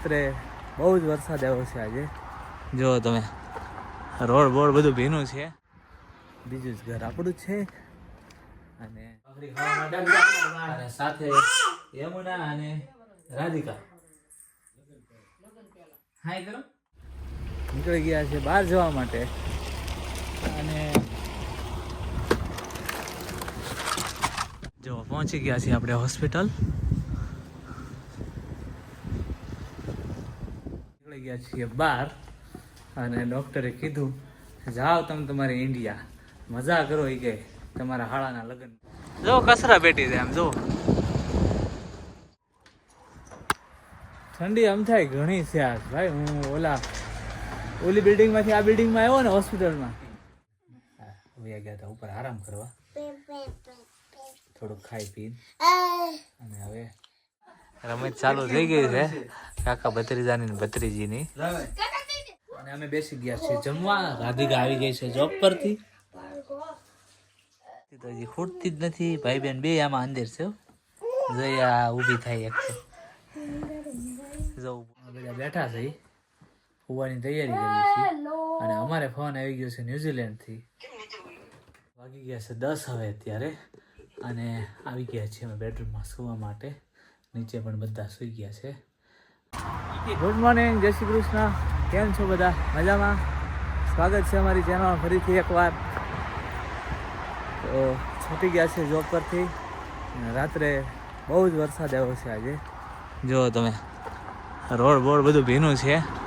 રાત્રે બહુ જ વરસાદ આવ્યો છે આજે. જો તમે રોડ બોડ બધું ભીનું છે. બીજું જ ઘર આપણું છે. અને સાથે યમુના અને રાધિકા. હાય કરો. નીકળી ગયા છે બહાર જવા માટે. અને જો પહોંચી ગયા છીએ આપણે હોસ્પિટલ. નીકળી ગયા છીએ બહાર અને ડૉક્ટરે કીધું જાઓ તમે તમારે ઇન્ડિયા મજા કરો એ કે તમારા હાળાના લગ્ન. જો કસરા બેઠી છે આમ જો. ઠંડી આમ થાય ઘણી છે આજ. ભાઈ હું ઓલા ઓલી બિલ્ડિંગમાંથી આ બિલ્ડિંગમાં આવ્યો ને હોસ્પિટલમાં. વયા ગયા હતા ઉપર આરામ કરવા. થોડુંક ખાઈ પી અને હવે રમત ચાલુ થઈ ગઈ છે. કાકા ભત્રીજાની ભત્રીજીની. અને અમે બેસી ગયા છીએ જમવા. રાધિકા આવી ગઈ છે જોબ પરથી. તો હજી ખૂટતી જ નથી. ભાઈ બેન બે આમાં અંદર છે હો. આ ઊભી થાય એક તો જો બધા બેઠા છે. હોવાની તૈયારી કરી છે અને અમારે ફોન આવી ગયો છે ન્યુઝીલેન્ડથી. વાગી ગયા છે દસ હવે અત્યારે. અને આવી ગયા છીએ અમે બેડરૂમમાં સૂવા માટે. નીચે પણ બધા સૂઈ ગયા છે. ગુડ મોર્નિંગ જય શ્રી કૃષ્ણ. કેમ છો બધા? મજામાં? સ્વાગત છે અમારી ચેનલ ફરીથી એકવાર. તો છૂટી ગયા છે જોબ પરથી. રાત્રે બહુ જ વરસાદ આવ્યો છે આજે. જો તમે રોડ બોડ બધું ભીનું છે.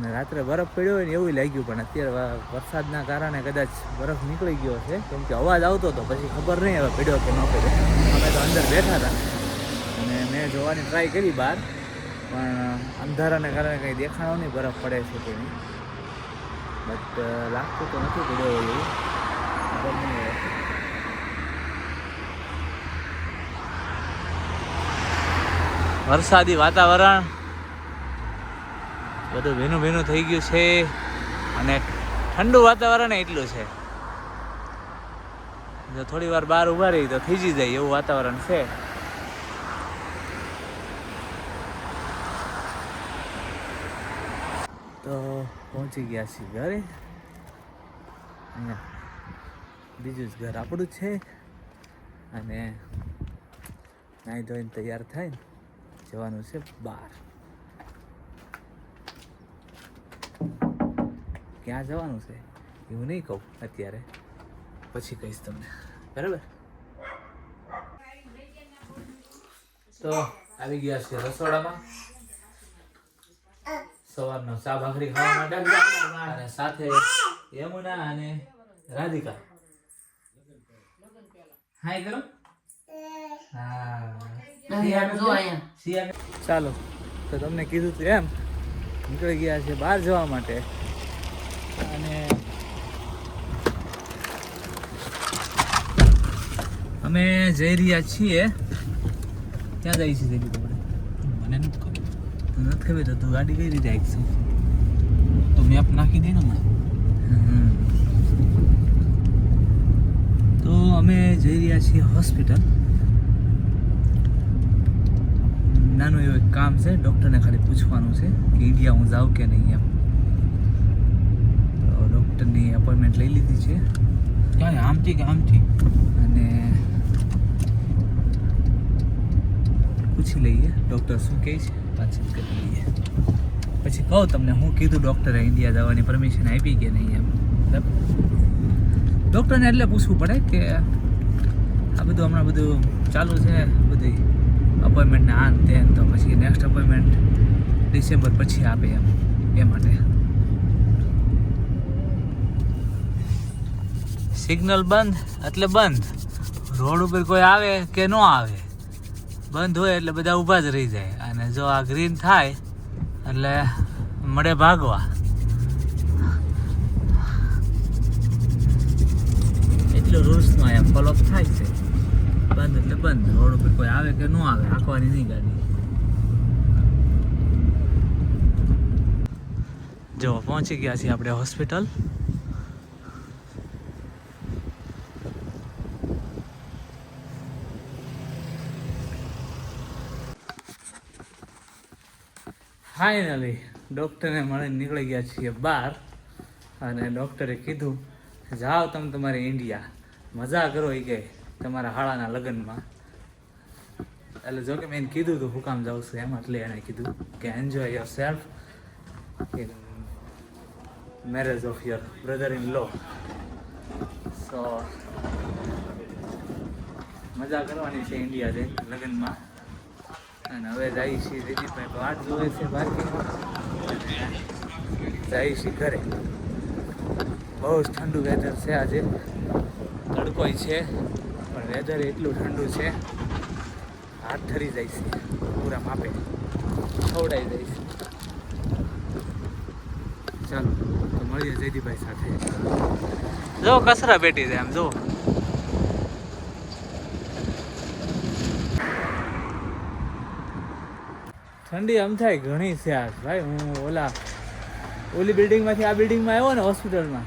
અને રાત્રે બરફ પડ્યો હોય ને એવું લાગ્યું, પણ અત્યારે વરસાદના કારણે કદાચ બરફ નીકળી ગયો છે. કેમ કે અવાજ આવતો હતો, પછી ખબર નહીં હવે પડ્યો કે ન પડ્યો. અમે તો અંદર બેઠા હતા. અને મેં જોવાની ટ્રાય કરી બહાર, પણ અંધારાને કારણે કંઈ દેખાણો નહીં, બરફ પડે છે તેની બટ લાગતું તો નથી પડ્યો એવું. ખબર નહીં વરસાદી વાતાવરણ બધું ભીનું ભીનું થઈ ગયું છે અને ઠંડુ વાતાવરણ એટલું છે. જો થોડી વાર બહાર ઊભા રહી તો ખીજી જાય એવું વાતાવરણ છે. તો પહોંચી ગયા છીએ ઘરે. બીજું જ ઘર આપણું છે. અને નાહી ધોઈને તૈયાર થાય જવાનું છે બહાર. ક્યાં જવાનું છે? એવું નહીં કહું અત્યારે. પછી કહીશ તમને. બરાબર? તો આવી ગયા છે રસોડામાં. સવારનો ચા ભાખરી ખાવા માટે અને સાથે યમુના અને રાધિકા. હાય કરો. ચાલો. તો તમને કીધું તું એમ. નીકળી ગયા છે બહાર જવા માટે અને અમે જઈ રહ્યા છીએ. ક્યાં જઈ છીએ જઈ મને નથી ખબર. તને નથી ખબર તો તું ગાડી કઈ રીતે આવી તો મેપ નાખી દે ને હમણાં. તો અમે જઈ રહ્યા છીએ હોસ્પિટલ નાનું એવું એક કામ છે ડૉક્ટરને ખાલી પૂછવાનું છે કે ઇન્ડિયા હું જાઉં કે નહીં એમ. તો ડૉક્ટરની અપોઇન્ટમેન્ટ લઈ લીધી છે. ક્યાં આમથી કે આમથી? અને પૂછી લઈએ. ડૉક્ટર શું કહે છે? વાતચીત કરી લઈએ. પછી કહું તમને, હું કીધું ડૉક્ટરે ઇન્ડિયા જવાની પરમિશન આપી કે નહીં એમ. ડૉક્ટરને એટલે પૂછવું પડે કે આ બધું હમણાં બધું ચાલુ છે, બધી અપોઇન્ટમેન્ટને આ તે તો પછી નેક્સ્ટ અપોઇન્ટમેન્ટ ડિસેમ્બર પછી આપે એમ, એ માટે. સિગ્નલ બંધ, એટલે બંધ. રોડ ઉપર કોઈ આવે કે ન આવે? બંધ હોય એટલે બધા ઊભા જ રહી જાય. અને જો આ ગ્રીન થાય, એટલે મળે ભાગવા. એટલું રૂલ્સનો અહીંયા ફોલો થાય છે. બંધ એટલે બંધ. રોડ ઉપર કોઈ આવે કે ન આવે, રાખવાની નહીં ગાડી. જો, પહોંચી ગયા છીએ આપણે હોસ્પિટલ ફાઇનલી ડૉક્ટરને મળીને નીકળી ગયા છીએ બહાર અને ડૉક્ટરે કીધું, જાઓ તમે તમારે ઇન્ડિયા મજા કરો એ કે તમારા હાળાના લગ્નમાં. એટલે જોકે મેં એને કીધું હતું હું કામ જાઉં છું. એમ એટલે એણે કીધું કે enjoy yourself marriage of your brother in law so મજા કરવાની છે ઇન્ડિયા જઈને લગ્નમાં. અને હવે જાય છે દિલીપભાઈ વાત જોવે છે બાકી જાય છે ઘરે. બહુ જ ઠંડુ વેધર છે આજે. તડકોય છે, પણ વેધર એટલું ઠંડુ છે. હાથ ઠરી જાય છે, પૂરા માપે. ખવડાઈ જાય છે. ચાલો, તો મળીએ જયદીભાઈ સાથે. જો કસરા પેટી છે એમ જો. ઠંડી આમ થાય ઘણી છે આ ભાઈ હું ઓલા ઓલી બિલ્ડિંગમાંથી આ બિલ્ડિંગમાં આવ્યો ને હોસ્પિટલમાં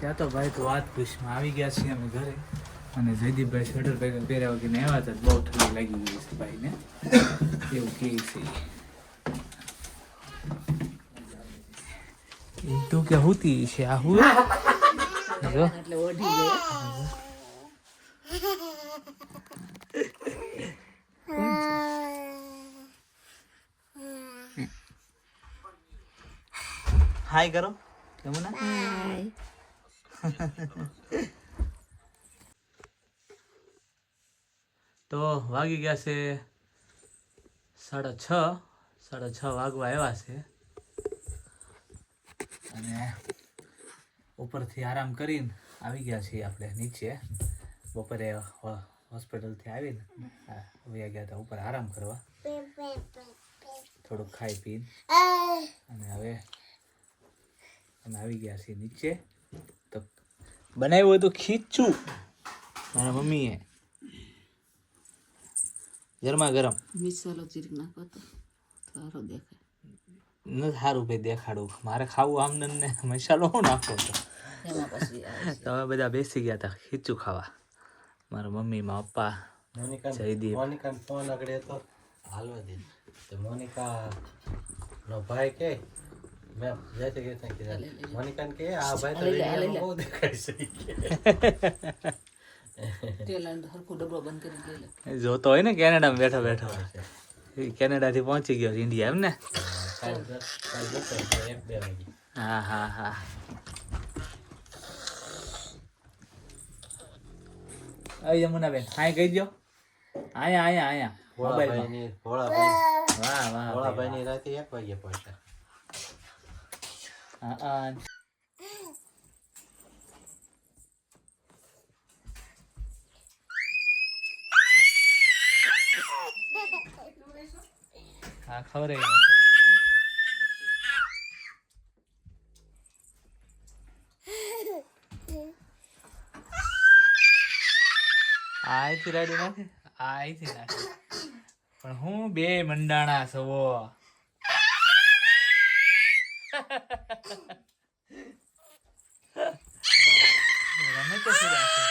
ત્યાં તો ભાઈ તો વાત પૂછમાં આવી ગયા છીએ અમે ઘરે. અને જયદીપભાઈ સ્વેટર પહેર્યા પહેર્યા વગર આવ્યા હતા બહુ ઠંડી લાગી ગઈ છે ભાઈને. એવું કહે છે. એ તો કે હુતી છે આ હું? જો હાય કરો ના તો વાગી ગયા છે સાડા છ. સાડા છ વાગવા આવ્યા છે. અને ઉપરથી આરામ કરીને આવી ગયા છીએ આપણે નીચે. બપોરે હોસ્પિટલથી આવીને વયા ગયા હતા ઉપર આરામ કરવા. થોડુંક ખાઈ પીને. અને હવે અમે આવી ગયા છે નીચે. તો બનાવ્યું હતું ખીચું. મારા મમ્મીએ. ગરમા ગરમ. મિસાલો ચીરી નાખો તો સારો દેખાય. ન સારું ભાઈ દેખાડું મારે ખાવું આમ ને મસાલો હું નાખો તો. એમાં પછી આવે તો અમે બધા બેસી ગયા હતા ખીચું ખાવા. મારા મમ્મી માં પપ્પા જયદીપ. મોનિકા ફોન આગળ હતો હાલવા દે. તો મોનિકા નો ભાઈ કે મેં જયતે કે ત્યાં કીધા કે આ ભાઈ તો બહુ દેખાય છે જોતો હોય ને કેનેડામાં બેઠો બેઠો કેનેડા કેનેડાથી પહોંચી ગયો ઇન્ડિયા એમ ને? હા હા હા અય યમુનાબેન હાય કહી દો આયા આયા આયા. મોબાઈલમાં. વાહ વાહ ભાઈ, ભોળાભાઈની રાતે એક વાગે પહોંચ્યા. વાહ. હા, ખબર હે આ અહીંથી રાડ્યું નાખે? આ અહીંથી નાખે. પણ હું બે મંડાણા સવો રમે તો શું રાખે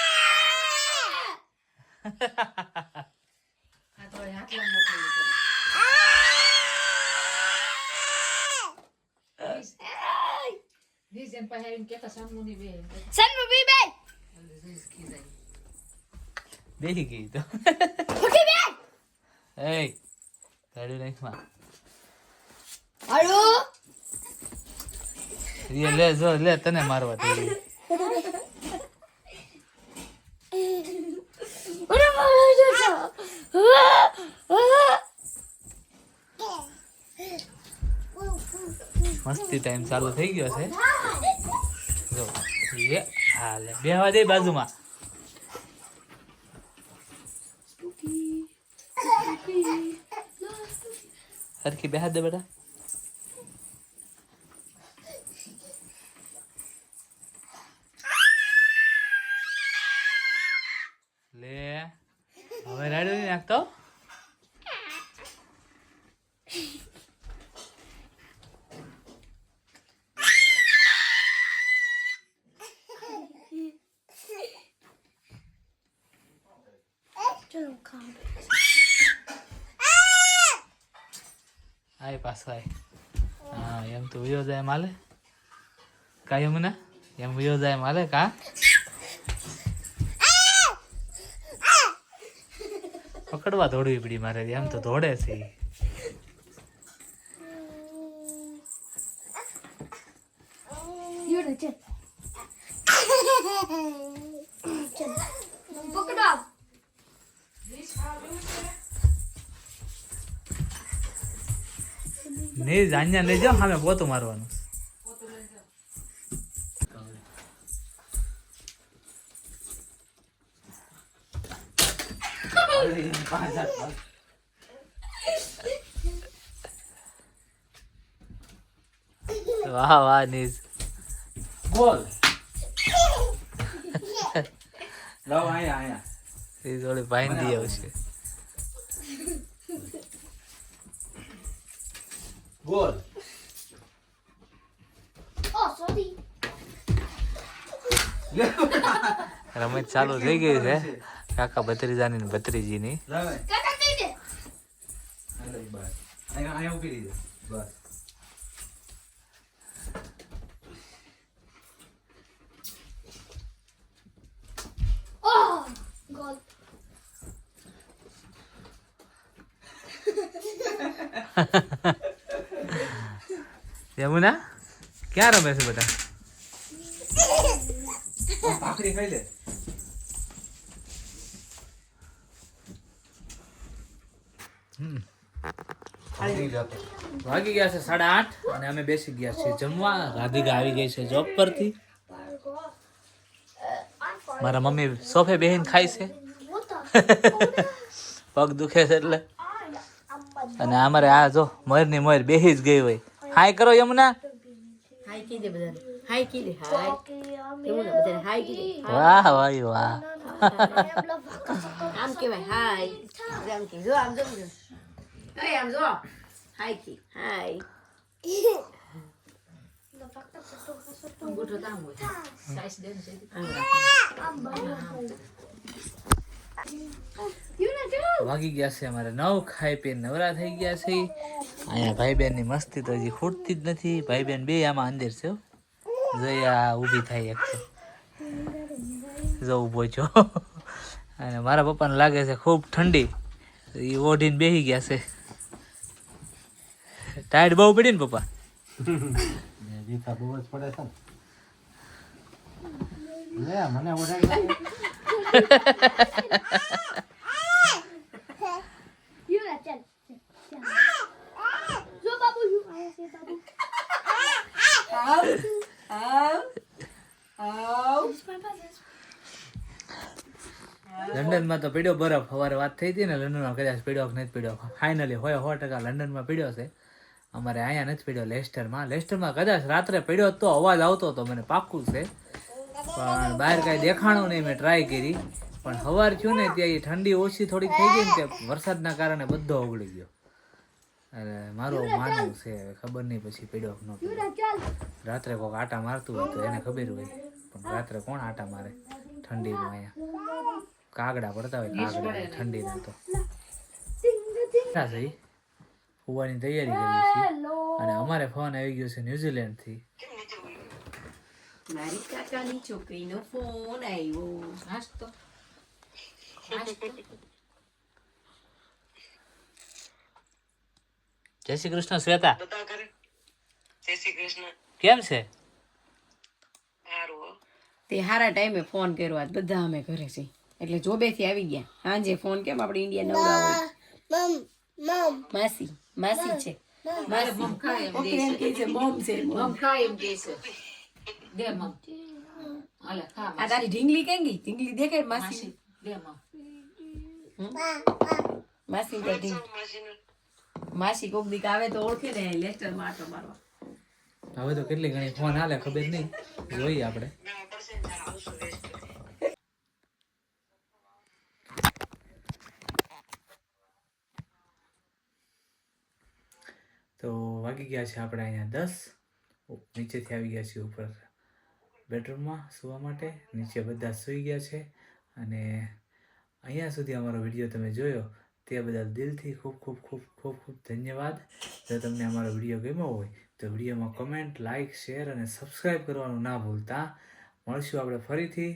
આ તો હાથ લાંબો કરી કરે રીઝન પાસે આવીને કહેતા સામુની બે ખીજાય બેસી ગઈ તો. એ કાઢ્યું નાખમાં રિયલ લે જો લે તને મારવા થઈ મસ્તી ટાઈમ ચાલુ થઈ ગયો છે. જો એ હાલે બેહવા દે બાજુમાં. હરખી બેહા દે બેટા. લે હવે રાડ્યો નાખતો આય પાછો આય હા, એમ તો વયો જાય માલે. કા યમુના એમ વયો જાય માલે, કા? પકડવા દોડવી પડી મારે, એમ તો દોડે છે. નહીં જાન્યા નહીં જાઓ સામે પોતું મારવાનું. વાહ વાહ નીઝ બોલ. લાવ આયા આયા એ જોડે બાંધી આવશે. બોલ Oh sorry. રમત ચાલુ થઈ ગઈ છે કાકા ભત્રીજાની ને ભત્રીજીની લાવ કાકા કઈ દે બસ અહીંયા અહીંયા ઊભી રહી જા બસ Oh ગોલ યમુના ક્યાં રમે છે બધા? ભાખરી ખાઈ લે. વાગી ગયા છે સાડા આઠ અને અમે બેસી ગયા છીએ જમવા. રાધિકા આવી ગઈ છે જોબ પરથી. મારા મમ્મી સોફે બેહીન ખાય છે. પગ દુખે છે એટલે. અને અમારે આ જો મયરની મયર બેહી જ ગઈ હોય. હાય કરો યમુના. હાય કીધે બધાને. હાય કીધે હાય. યમુના બધાને હાય દે. વાહ ભાઈ વાહ. આમ કહેવાય હાય. આમ કે જો આમ જો અરે આમ જો. હાય કી. હાય. અંગૂઠો તામ હોય. સાઈસ દે છે. આમ. વાગી ગયા છે અમારે નવ, ખાઈ પીને નવરા થઈ ગયા છે. અહીંયા ભાઈ બહેનની મસ્તી તો હજી ખૂટતી જ નથી. ભાઈ બહેન બે આમાં અંદર છે. જોઈ ઊભી થાય એક જો ઊભો છો. અને મારા પપ્પાને લાગે છે ખૂબ ઠંડી. એ ઓઢીને બેસી ગયા છે. ટાઈટ બહુ પડી ને પપ્પા? બહુ જ પડે છે મને ઓઢાડી લંડનમાં તો પીડ્યો બરફ. સવારે વાત થઈ હતી ને, લંડનમાં કદાચ પીડ્યો નથી પીડ્યો. ફાઇનલી હોય સો ટકા લંડનમાં પીડ્યો છે. અમારે અહીંયા નથી પીડ્યો લેસ્ટરમાં. લેસ્ટરમાં કદાચ રાત્રે પડ્યો તો અવાજ આવતો હતો મને પાક્કું છે. પણ બહાર કાંઈ દેખાણું નહીં મેં ટ્રાય કરી. પણ સવાર થયું ને ત્યાં એ ઠંડી ઓછી થોડીક થઈ ગઈ ને ત્યાં વરસાદના કારણે બધો ઓગળી ગયો. અરે મારું માનવું છે હવે ખબર નહીં પછી પડ્યો ન રાત્રે કોઈક આટા મારતું હોય તો એને ખબર હોય. પણ રાત્રે કોણ આટા મારે? ઠંડીમાં અહીંયા. કાગડા પડતા હોય કાગડા ઠંડીના તો. સહી? હોવાની તૈયારી કરી છે. અને અમારે ફોન આવી ગયો છે ન્યુઝીલેન્ડથી મારી કાકાની છોકરીનો ફોન આવ્યો હાસ તો જય શ્રી કૃષ્ણ શ્વેતા જય શ્રી કૃષ્ણ કેમ છે તે હારા ટાઈમે ફોન કર્યો આજ બધા અમે ઘરે છે એટલે જોબેથી આવી ગયા。સાંજે ફોન કેમ આપણે ઇન્ડિયા નવરા હોય મમ. માસી માસી છે. મારે મમ. ખાય એમ કહે છે. મમ છે મોમ. આ તારી ઢીંગલી કેમ ગઈ ઢીંગલી દેખાય માસી હમ? માસી તો ઢીંગ માસીનું માસી કોક દીક આવે તો ઓળખે ને લેસ્ટરમાં આટો મારવા. હવે તો કેટલી ઘણી ફોન હાલે ખબર નહીં. જોઈએ આપણે. તો વાગી ગયા છે આપણે અહીંયા દસ. નીચેથી આવી ગયા છીએ ઉપર. બેડરૂમમાં સૂવા માટે. નીચે બધા સૂઈ ગયા છે. અને અહીંયા સુધી અમારો વીડિયો તમે જોયો, તે બદલ દિલથી ખૂબ ખૂબ ખૂબ ખૂબ ખૂબ ધન્યવાદ. જો તમને અમારો વીડિયો ગમ્યો હોય, તો વિડીયોમાં કમેન્ટ લાઇક શેર અને સબસ્ક્રાઈબ કરવાનું ના ભૂલતા. મળશું આપણે ફરીથી.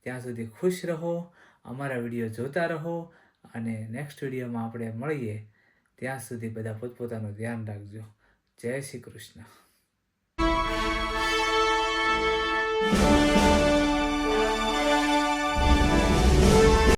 ત્યાં સુધી ખુશ રહો, અમારા વીડિયો જોતા રહો અને નેક્સ્ટ વિડીયોમાં આપણે મળીએ. ત્યાં સુધી બધા પોતપોતાનું ધ્યાન રાખજો. જય શ્રી કૃષ્ણ. Bye.